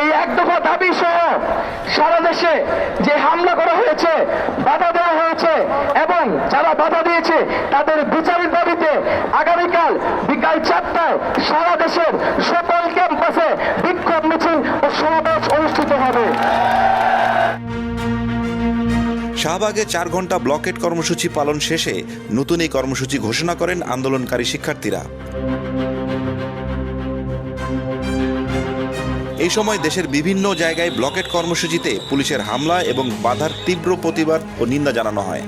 এই এক দফা দাবি সহ সারা দেশে যে হামলা করা হয়েছে, বাধা দেওয়া হয়েছে এবং যারা বাধা দিয়েছে, তাদের বিচারের দাবিতে আগামীকাল বিকাল চারটায় সারা দেশের সকল ক্যাম্পাসে বিক্ষোভ মিছিল ও সমাবেশ অনুষ্ঠিত হবে। শাহবাগে চার ঘণ্টা ব্লকেট কর্মসূচি পালন শেষে নতুন এই কর্মসূচি ঘোষণা করেন আন্দোলনকারী শিক্ষার্থীরা। এই সময় দেশের বিভিন্ন জায়গায় ব্লকেট কর্মসূচিতে পুলিশের হামলা এবং বাধার তীব্র প্রতিবাদ ও নিন্দা জানানো হয়।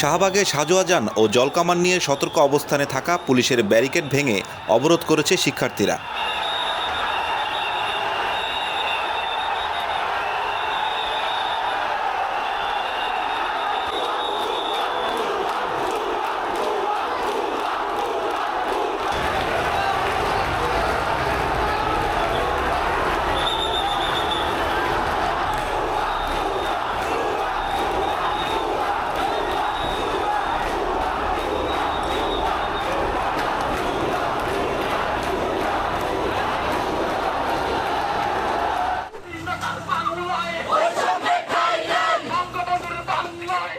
শাহবাগে সাজোয়াজান ও জলকামান নিয়ে সতর্ক অবস্থানে থাকা পুলিশের ব্যারিকেড ভেঙে অবরোধ করেছে শিক্ষার্থীরা।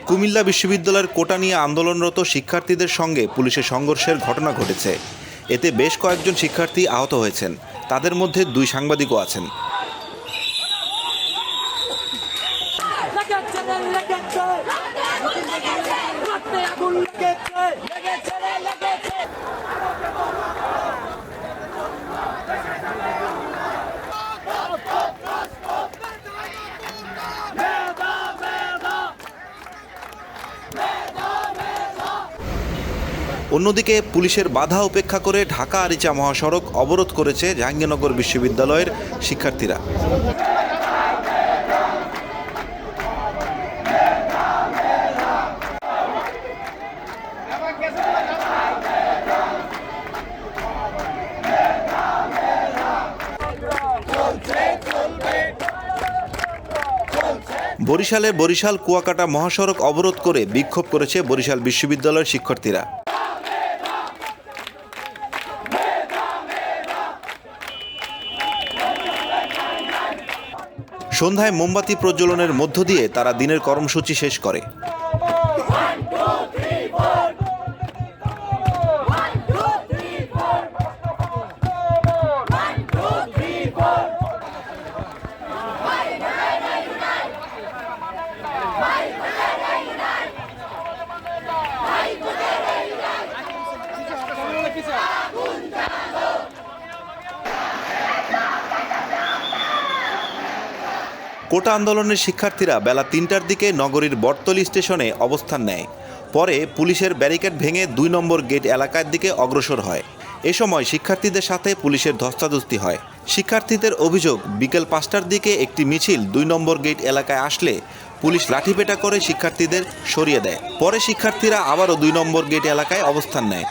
কুমিল্লা বিশ্ববিদ্যালয়ের কোটা নিয়ে আন্দোলনরত শিক্ষার্থীদের সঙ্গে পুলিশের সংঘর্ষের ঘটনা ঘটেছে। এতে বেশ কয়েকজন শিক্ষার্থী আহত হয়েছেন। তাদের মধ্যে দুই সাংবাদিকও আছেন। অন্যদিকে পুলিশের বাধা উপেক্ষা করে ঢাকা আরিচা মহাসড়ক অবরোধ করেছে জাহাঙ্গীরনগর বিশ্ববিদ্যালয়ের শিক্ষার্থীরা। বরিশালে বরিশাল কুয়াকাটা মহাসড়ক অবরোধ করে বিক্ষোভ করেছে বরিশাল বিশ্ববিদ্যালয়ের শিক্ষার্থীরা। সন্ধ্যায় মোমবাতি প্রজ্বলনের মধ্য দিয়ে তারা দিনের কর্মসূচি শেষ করে। কোটা আন্দোলনের শিক্ষার্থীরা বেলা তিনটার দিকে নগরীর বটতলি স্টেশনে অবস্থান নেয়। পরে পুলিশের ব্যারিকেড ভেঙে দুই নম্বর গেট এলাকার দিকে অগ্রসর হয়। এ সময় শিক্ষার্থীদের সাথে পুলিশের ধস্তাধস্তি হয়। শিক্ষার্থীদের অভিযোগ, বিকেল পাঁচটার দিকে একটি মিছিল দুই নম্বর গেট এলাকায় আসলে পুলিশ লাঠিপেটা করে শিক্ষার্থীদের সরিয়ে দেয়। পরে শিক্ষার্থীরা আবারও দুই নম্বর গেট এলাকায় অবস্থান নেয়।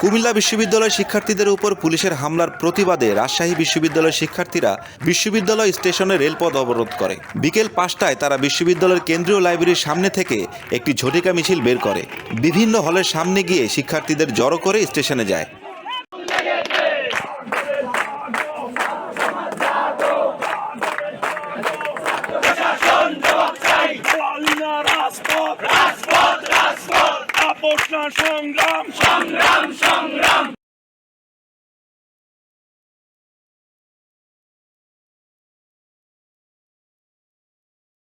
কুমিল্লা বিশ্ববিদ্যালয় শিক্ষার্থীদের উপর পুলিশের হামলার প্রতিবাদে রাজশাহী বিশ্ববিদ্যালয়ের শিক্ষার্থীরা বিশ্ববিদ্যালয় স্টেশনে রেলপথ অবরোধ করে বিকেল পাঁচটায় তারা বিশ্ববিদ্যালয়ের কেন্দ্রীয় লাইব্রেরির সামনে থেকে একটি ঝটিকা মিছিল বের করে বিভিন্ন হলের সামনে গিয়ে শিক্ষার্থীদের জড়ো করে স্টেশনে যায় সংগ্রাম সংগ্রাম সংগ্রাম